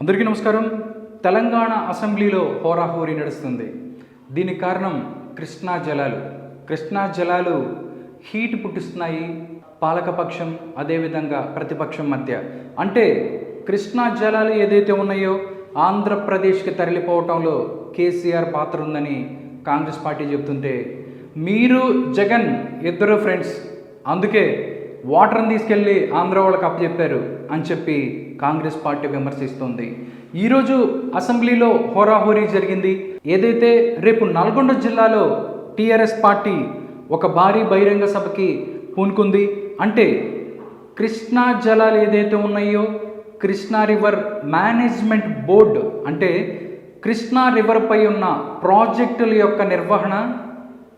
అందరికీ నమస్కారం. తెలంగాణ అసెంబ్లీలో హోరాహోరీ నడుస్తుంది. దీనికి కారణం కృష్ణా జలాలు. కృష్ణా జలాలు హీట్ పుట్టిస్తున్నాయి. పాలకపక్షం అదేవిధంగా ప్రతిపక్షం మధ్య. అంటే కృష్ణా జలాలు ఏదైతే ఉన్నాయో ఆంధ్రప్రదేశ్కి తరలిపోవటంలో కేసీఆర్ పాత్ర ఉందని కాంగ్రెస్ పార్టీ చెబుతుంటే మీరు జగన్ ఇద్దరు ఫ్రెండ్స్ అందుకే వాటర్ని తీసుకెళ్ళి ఆంధ్ర వాళ్ళకి అప్పచెప్పారు అని చెప్పి కాంగ్రెస్ పార్టీ విమర్శిస్తుంది. ఈరోజు అసెంబ్లీలో హోరాహోరీ జరిగింది. ఏదైతే రేపు నల్గొండ జిల్లాలో టీఆర్ఎస్ పార్టీ ఒక భారీ బహిరంగ సభకి పూనుకుంది అంటే కృష్ణా జలాలు ఏదైతే ఉన్నాయో కృష్ణా రివర్ మేనేజ్మెంట్ బోర్డు అంటే కృష్ణా రివర్పై ఉన్న ప్రాజెక్టుల యొక్క నిర్వహణ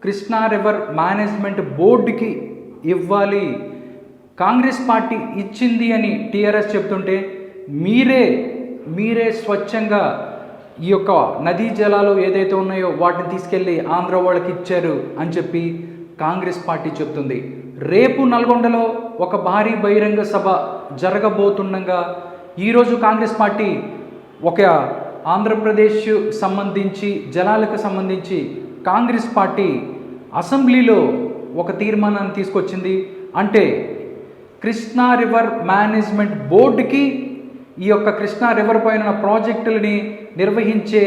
కృష్ణా రివర్ మేనేజ్మెంట్ బోర్డుకి ఇవ్వాలి కాంగ్రెస్ పార్టీ ఇచ్చింది అని టీఆర్ఎస్ చెప్తుంటే మీరే మీరే స్వచ్ఛంగా ఈ యొక్క నదీ జలాలు ఏదైతే ఉన్నాయో వాటిని తీసుకెళ్ళి ఆంధ్ర వాళ్ళకి ఇచ్చారు అని చెప్పి కాంగ్రెస్ పార్టీ చెప్తుంది. రేపు నల్గొండలో ఒక భారీ బహిరంగ సభ జరగబోతుండగా ఈరోజు కాంగ్రెస్ పార్టీ ఒక ఆంధ్రప్రదేశ్ సంబంధించి జలాలకు సంబంధించి కాంగ్రెస్ పార్టీ అసెంబ్లీలో ఒక తీర్మానాన్ని తీసుకొచ్చింది. అంటే కృష్ణా రివర్ మేనేజ్మెంట్ బోర్డుకి ఈ యొక్క కృష్ణా రివర్ పైన ప్రాజెక్టులని నిర్వహించే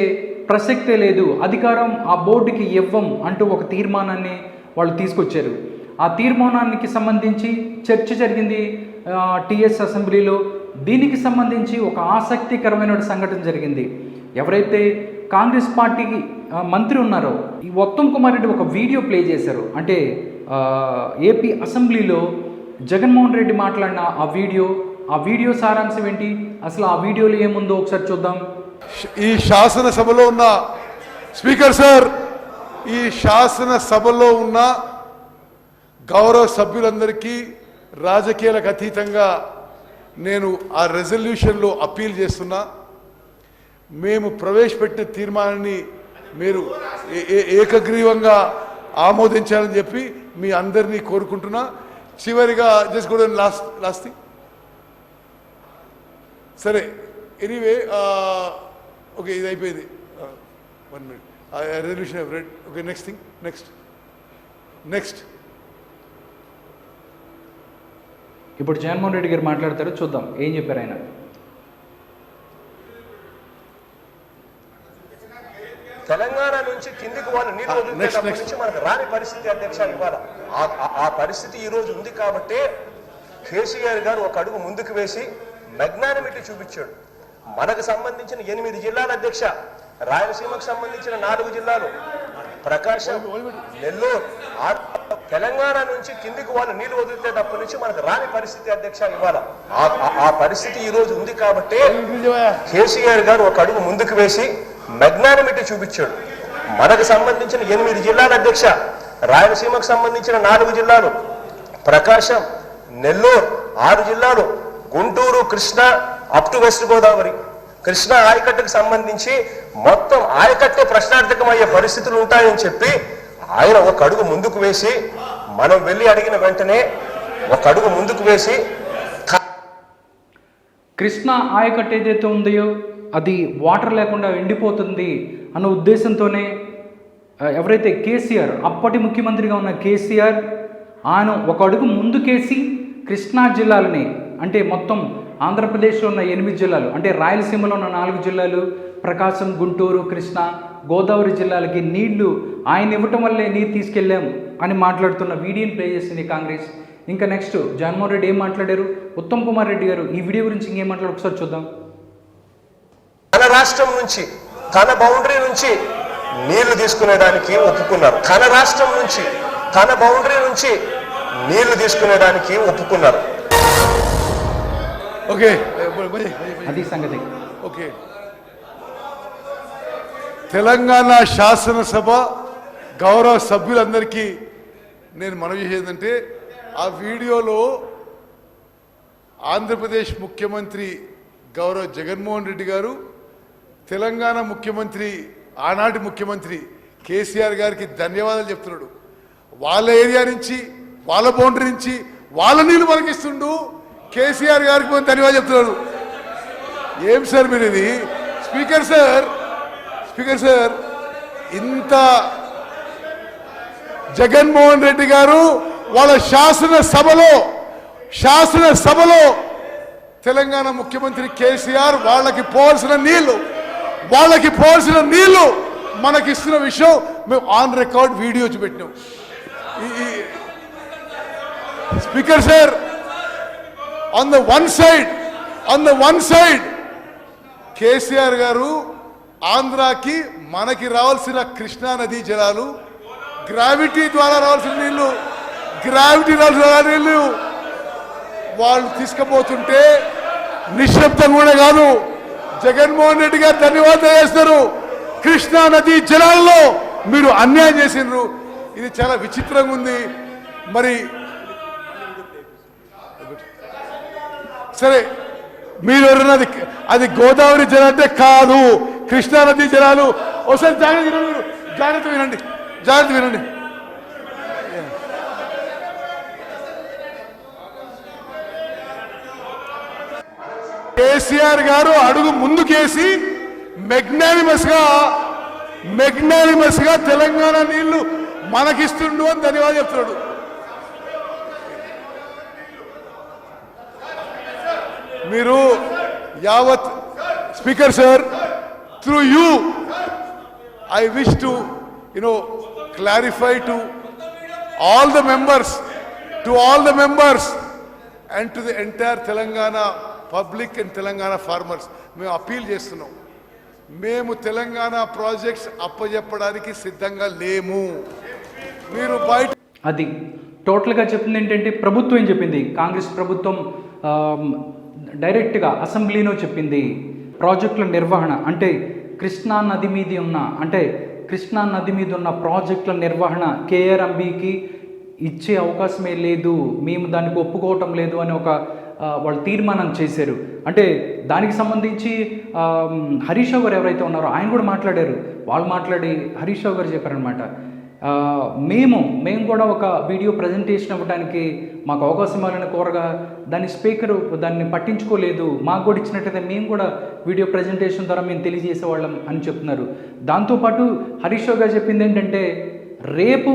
ప్రసక్తే లేదు. అధికారం ఆ బోర్డుకి ఇవ్వం అంటూ ఒక తీర్మానాన్ని వాళ్ళు తీసుకొచ్చారు. ఆ తీర్మానానికి సంబంధించి చర్చ జరిగింది టీఎస్ అసెంబ్లీలో. దీనికి సంబంధించి ఒక ఆసక్తికరమైన సంఘటన జరిగింది. ఎవరైతే కాంగ్రెస్ పార్టీకి మంత్రి ఉన్నారో ఈ ఉత్తమ్ కుమార్ రెడ్డి ఒక వీడియో ప్లే చేశారు. అంటే ఏపీ అసెంబ్లీలో జగన్మోహన్ రెడ్డి మాట్లాడిన ఆ వీడియో ఆ వీడియో సారాంశం ఏంటి? అసలు ఆ వీడియోలో ఏముందో ఒకసారి చూద్దాం. ఈ శాసనసభలో ఉన్న స్పీకర్ సార్ ఈ శాసనసభలో ఉన్న గౌరవ సభ్యులందరికీ రాజకీయాలకు అతీతంగా నేను ఆ రెజల్యూషన్లో అప్పీల్ చేస్తున్నా. మేము ప్రవేశపెట్టిన తీర్మానాన్ని మీరు ఏ- ఏ- ఏకగ్రీవంగా ఆమోదించాలని చెప్పి మీ అందరినీ కోరుకుంటున్నా. చివరిగా జస్ట్ కూడా లాస్ట్ లాస్ట్ థింగ్ సరే ఎనీవే ఓకే ఇది అయిపోయింది. One minute resolution read okay next thing next next ఇప్పుడు జగన్మోహన్ రెడ్డి గారు మాట్లాడతారు చూద్దాం. ఏం చెప్పారు ఆయన? తెలంగాణ నుంచి కిందికి వాళ్ళు నీళ్ళు. నుంచి మనకు రాని పరిస్థితి అధ్యక్ష ఇవాళ. ఆ- పరిస్థితి ఈ రోజు ఉంది కాబట్టి కేసీఆర్ గారు ఒక అడుగు ముందుకు వేసి మెగ్నానిమిటీ చూపించాడు. మనకు సంబంధించిన ఎనిమిది జిల్లాల అధ్యక్ష రాయలసీమకు సంబంధించిన నాలుగు జిల్లాలు ప్రకాశం నెల్లూరు తెలంగాణ నుంచి కిందికి వాళ్ళు నీళ్ళు వదిలితేటప్పటి నుంచి మనకు రాని పరిస్థితి అధ్యక్ష ఆ- ఆ పరిస్థితి ఈ రోజు ఉంది కాబట్టి కేసీఆర్ గారు ఒక అడుగు ముందుకు వేసి మెగ్నానిమిటీ చూపించాడు. మనకు సంబంధించిన ఎనిమిది జిల్లాల అధ్యక్ష రాయలసీమకు సంబంధించిన నాలుగు జిల్లాలు ప్రకాశం నెల్లూరు ఆరు జిల్లాలు Guntur Krishna up to west Godavari Krishna ఆయకట్టుకు సంబంధించి మొత్తం ఆయకట్టే ప్రశ్నార్థకమయ్యే పరిస్థితులు ఉంటాయని చెప్పి ఆయన ఒక అడుగు ముందుకు వేసి మనం వెళ్ళి అడిగిన వెంటనే ఒక అడుగు ముందుకు వేసి కృష్ణా ఆయకట్టు ఏదైతే ఉందో అది వాటర్ లేకుండా ఎండిపోతుంది అన్న ఉద్దేశంతోనే ఎవరైతే కేసీఆర్ అప్పటి ముఖ్యమంత్రిగా ఉన్న కేసీఆర్ ఆయన ఒక అడుగు ముందుకేసి కృష్ణా జిల్లాలని అంటే మొత్తం ఆంధ్రప్రదేశ్లో ఉన్న ఎనిమిది జిల్లాలు అంటే రాయలసీమలో ఉన్న నాలుగు జిల్లాలు ప్రకాశం గుంటూరు కృష్ణా గోదావరి జిల్లాలకి నీళ్ళు ఆయన ఇవ్వటం వల్లే నీరు తీసుకెళ్ళాం అని మాట్లాడుతున్న వీడియోని ప్లే చేసింది కాంగ్రెస్. ఇంకా నెక్స్ట్ జగన్మోహన్ రెడ్డి ఏం మాట్లాడారు? ఉత్తమ్ కుమార్ రెడ్డి గారు ఈ వీడియో గురించి ఇంకేం మాట్లాడారు? ఒకసారి చూద్దాం. తన రాష్ట్రం నుంచి తన బౌండరీ నుంచి నీళ్ళు తీసుకునేదానికి ఒప్పుకున్నారు. తన రాష్ట్రం నుంచి తన బౌండరీ నుంచి నీళ్ళు తీసుకునేదానికి ఒప్పుకున్నారు. ఓకే. అది సంగతి. ఓకే. తెలంగాణ శాసనసభ గౌరవ సభ్యులందరికీ నేను మనవి చేసేదంటే ఆ వీడియోలో ఆంధ్రప్రదేశ్ ముఖ్యమంత్రి గౌరవ జగన్మోహన్ రెడ్డి గారు తెలంగాణ ముఖ్యమంత్రి ఆనాటి ముఖ్యమంత్రి కేసీఆర్ గారికి ధన్యవాదాలు చెప్తున్నాడు. వాళ్ళ ఏరియా నుంచి వాళ్ళ బౌండరీ నుంచి వాళ్ళ నీళ్ళు మనకిస్తుండు కేసీఆర్ గారికి మనం ధన్యవాదాలు చెప్తున్నాడు. ఏం సార్ మీరు ఇది? స్పీకర్ సార్ స్పీకర్ సార్ ఇంత జగన్మోహన్ రెడ్డి గారు వాళ్ళ శాసన సభలో శాసన సభలో తెలంగాణ ముఖ్యమంత్రి కేసీఆర్ వాళ్ళకి పోవాల్సిన నీళ్ళు వాళ్ళకి పోవాల్సిన నీళ్ళు మనకి ఇస్తున్న విషయం మేము ఆన్ రికార్డ్ వీడియో చూపెట్టినాం. ఈ- speaker sir on the one side on the one side KCR garu ఆంధ్రాకి మనకి రావాల్సిన కృష్ణా నదీ జలాలు గ్రావిటీ ద్వారా రావాల్సిన నీళ్ళు గ్రావిటీ రావాల్సిన నీళ్ళు వాళ్ళు తీసుకుపోతుంటే నిశ్శబ్దం కూడా కాదు. జగన్మోహన్ రెడ్డి గారు ధన్యవాదాలు చేస్తారు కృష్ణా నదీ జలాల్లో మీరు అన్యాయం చేసిండ్రు. ఇది చాలా విచిత్రంగా ఉంది. మరి సరే మీరు ఎవరన్నా అది అది గోదావరి జలం అంటే కాదు. కృష్ణానది జలాలు. ఒకసారి జాగ్రత్త వినండి. జాగ్రత్త వినండి. జాగ్రత్త వినండి. కేసీఆర్ గారు అడుగు ముందుకేసి మెగ్నానిమస్గా మెగ్నానిమస్గా తెలంగాణ నీళ్ళు మనకిస్తుండు అని ధన్యవాదాలు చెప్తున్నాడు. మీరు యావత్ speaker sir through you I wish to you know clarify to all the members to all the members and to the entire Telangana public and Telangana farmers మేము అప్పీల్ చేస్తున్నాం. మేము తెలంగాణ ప్రాజెక్ట్స్ అప్పజెప్పడానికి సిద్ధంగా లేము. మీరు బయట అది టోటల్గా చెప్పింది ఏంటంటే ప్రభుత్వం ఏం చెప్పింది? కాంగ్రెస్ ప్రభుత్వం డైరెక్ట్గా అసెంబ్లీలో చెప్పింది ప్రాజెక్టుల నిర్వహణ. అంటే కృష్ణా నది మీద ఉన్న అంటే కృష్ణా నది మీద ఉన్న ప్రాజెక్టుల నిర్వహణ కేఆర్ఎంబికి ఇచ్చే అవకాశమే లేదు. మేము దానికి ఒప్పుకోవటం లేదు అని ఒక వాళ్ళు తీర్మానం చేశారు. అంటే దానికి సంబంధించి హరీష్ గారు ఎవరైతే ఉన్నారో ఆయన కూడా మాట్లాడారు. వాళ్ళు మాట్లాడి హరీష్ గారు చెప్పారనమాట మేము మేము కూడా ఒక వీడియో ప్రజెంటేషన్ ఇవ్వడానికి మాకు అవకాశం ఇవ్వాలని కోరగా దాని స్పీకర్ దాన్ని పట్టించుకోలేదు. మాకు కూడా ఇచ్చినట్టయితే మేము కూడా వీడియో ప్రజెంటేషన్ ద్వారా మేము తెలియజేసేవాళ్ళం అని చెప్తున్నారు. దాంతోపాటు హరీష్ గారు చెప్పింది ఏంటంటే రేపు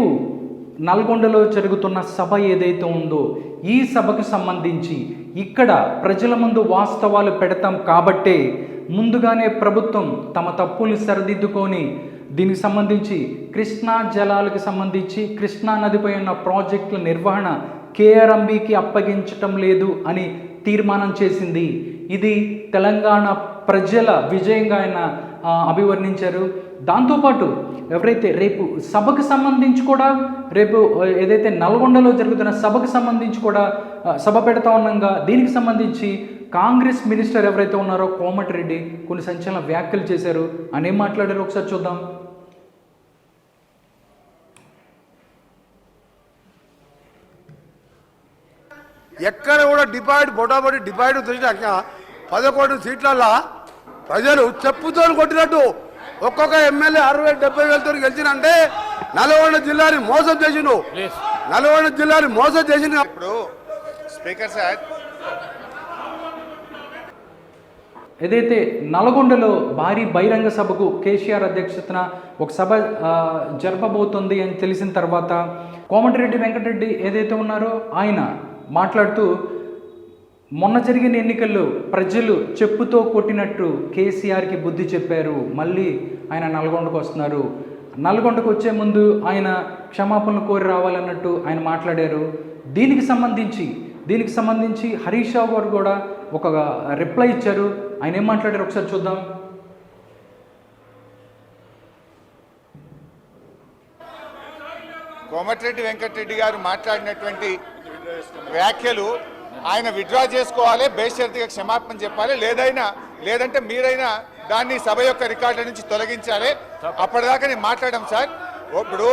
నల్గొండలో జరుగుతున్న సభ ఏదైతే ఉందో ఈ సభకు సంబంధించి ఇక్కడ ప్రజల ముందు వాస్తవాలు పెడతాం కాబట్టే ముందుగానే ప్రభుత్వం తమ తప్పులు సరిదిద్దుకొని దీనికి సంబంధించి కృష్ణా జలాలకు సంబంధించి కృష్ణా నదిపై ఉన్న ప్రాజెక్టుల నిర్వహణ కేఆర్ఎంబికి అప్పగించటం లేదు అని తీర్మానం చేసింది. ఇది తెలంగాణ ప్రజల విజయంగా ఆయన అభివర్ణించారు. దాంతోపాటు ఎవరైతే రేపు సభకు సంబంధించి కూడా రేపు ఏదైతే నల్గొండలో జరుగుతున్న సభకు సంబంధించి కూడా సభ పెడతా ఉన్నాగా దీనికి సంబంధించి కాంగ్రెస్ మినిస్టర్ ఎవరైతే ఉన్నారో కోమటిరెడ్డి కొన్ని సంచలన వ్యాఖ్యలు చేశారు. అని ఏం మాట్లాడారు ఒకసారి చూద్దాం. ఎక్కడ కూడా డిపాయిడ్ బొటాబొటి డిపాయిడ్ తెచ్చినాక పదకొండు సీట్లల్లో ప్రజలు చెప్పుతో కొట్టినట్టు. ఒక్కొక్క ఎమ్మెల్యే అరవై డెబ్బై వేలతో గెలిచినంటే నల్గొండ జిల్లాని మోసం చేసిండు. నల్గొండ జిల్లాని మోసం చేసిండు. ఇప్పుడు స్పీకర్ సార్. ఏదైతే నల్గొండలో భారీ బహిరంగ సభకు కేసీఆర్ అధ్యక్షతన ఒక సభ జరపబోతుంది అని తెలిసిన తర్వాత కోమటిరెడ్డి వెంకటరెడ్డి ఏదైతే ఉన్నారో ఆయన మాట్లాడుతూ మొన్న జరిగిన ఎన్నికల్లో ప్రజలు చెప్పుతో కొట్టినట్టు కేసీఆర్కి బుద్ధి చెప్పారు. మళ్ళీ ఆయన నల్గొండకు వస్తున్నారు. నల్గొండకు వచ్చే ముందు ఆయన క్షమాపణలు కోరి రావాలన్నట్టు ఆయన మాట్లాడారు. దీనికి సంబంధించి దీనికి సంబంధించి హరీష్ రావు గారు కూడా ఒక రిప్లై ఇచ్చారు. ఆయన ఏం మాట్లాడారు ఒకసారి చూద్దాం. కోమటిరెడ్డి వెంకటరెడ్డి గారు మాట్లాడినటువంటి వ్యాఖ్యలు ఆయన విత్డ్రా చేసుకోవాలి బేషరతుగా క్షమాపణ చెప్పాలి లేదైనా లేదంటే మీరైనా దాన్ని సభ యొక్క రికార్డుల నుంచి తొలగించాలి. అప్పటిదాకా నేను మాట్లాడడం సార్. ఇప్పుడు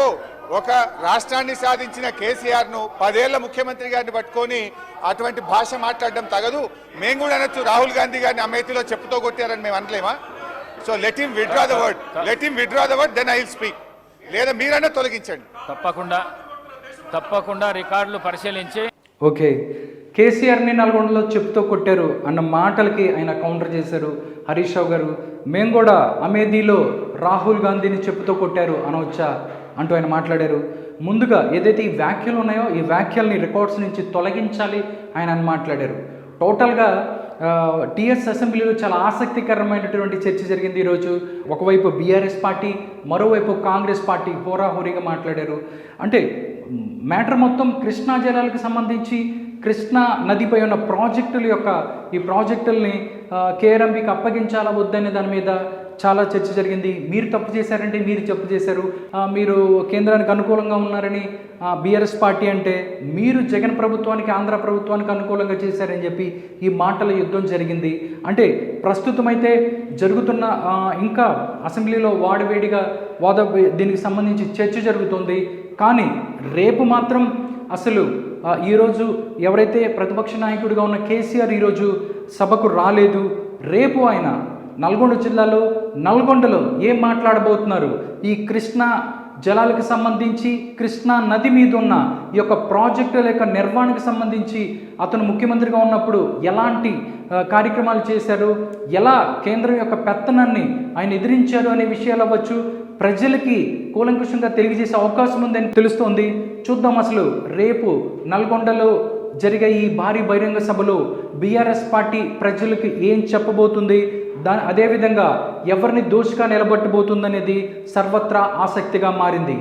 ఒక రాష్ట్రాన్ని సాధించిన కేసీఆర్ను పదేళ్ళ ముఖ్యమంత్రి గారిని పట్టుకొని అటువంటి భాష మాట్లాడడం తగదు. మేము కూడా అనొచ్చు రాహుల్ గాంధీ గారిని అమేథీలో చెప్పుతో కొట్టారని మేము అనలేమా? So let him withdraw the word let him withdraw the word then I will speak లేదా మీరైనా తొలగించండి. తప్పకుండా తప్పకుండా రికార్డులు పరిశీలించి. ఓకే కేసీఆర్ని నల్గొండలో చెప్తూ కొట్టారు అన్న మాటలకి ఆయన కౌంటర్ చేశారు హరీష్ రావు గారు. మేము కూడా అమేధీలో రాహుల్ గాంధీని చెప్పుతూ కొట్టారు అనవచ్చా? అంటూ ఆయన మాట్లాడారు. ముందుగా ఏదైతే ఈ వ్యాఖ్యలు ఉన్నాయో ఈ వ్యాఖ్యల్ని రికార్డ్స్ నుంచి తొలగించాలి ఆయన అని మాట్లాడారు. టోటల్గా టీఎస్ అసెంబ్లీలో చాలా ఆసక్తికరమైనటువంటి చర్చ జరిగింది ఈరోజు. ఒకవైపు బీఆర్ఎస్ పార్టీ మరోవైపు కాంగ్రెస్ పార్టీ హోరాహోరీగా మాట్లాడారు. అంటే మ్యాటర్ మొత్తం కృష్ణా జలాలకు సంబంధించి కృష్ణా నదిపై ఉన్న ప్రాజెక్టుల యొక్క ఈ ప్రాజెక్టుల్ని కేఆర్ఎంబికి అప్పగించాలా వద్దనే దాని మీద చాలా చర్చ జరిగింది. మీరు తప్పు చేశారంటే మీరు తప్పు చేశారు. మీరు కేంద్రానికి అనుకూలంగా ఉన్నారని బీఆర్ఎస్ పార్టీ అంటే మీరు జగన్ ప్రభుత్వానికి ఆంధ్ర ప్రభుత్వానికి అనుకూలంగా చేశారని చెప్పి ఈ మాటల యుద్ధం జరిగింది. అంటే ప్రస్తుతం అయితే జరుగుతున్న ఇంకా అసెంబ్లీలో వాడివేడిగా వాద దీనికి సంబంధించి చర్చ జరుగుతుంది. కానీ రేపు మాత్రం అసలు ఈరోజు ఎవరైతే ప్రతిపక్ష నాయకుడిగా ఉన్న కేసీఆర్ ఈరోజు సభకు రాలేదు రేపు ఆయన నల్గొండ జిల్లాలో నల్గొండలో ఏం మాట్లాడబోతున్నారు? ఈ కృష్ణా జలాలకు సంబంధించి కృష్ణా నది మీద ఉన్న ఈ యొక్క ప్రాజెక్టుల యొక్క నిర్వహణకు సంబంధించి అతను ముఖ్యమంత్రిగా ఉన్నప్పుడు ఎలాంటి కార్యక్రమాలు చేశారు? ఎలా కేంద్రం యొక్క పెత్తనాన్ని ఆయన ఎదిరించారు అనే విషయాలు అవ్వచ్చు? ప్రజలకి కూలంకుషంగా తెలియజేసే అవకాశం ఉందని తెలుస్తోంది. చూద్దాం అసలు రేపు నల్గొండలో జరిగే ఈ భారీ బహిరంగ సభలో బీఆర్ఎస్ పార్టీ ప్రజలకు ఏం చెప్పబోతుంది? దాని అదేవిధంగా ఎవరిని దోషిగా నిలబట్టబోతుందనేది సర్వత్రా ఆసక్తిగా మారింది.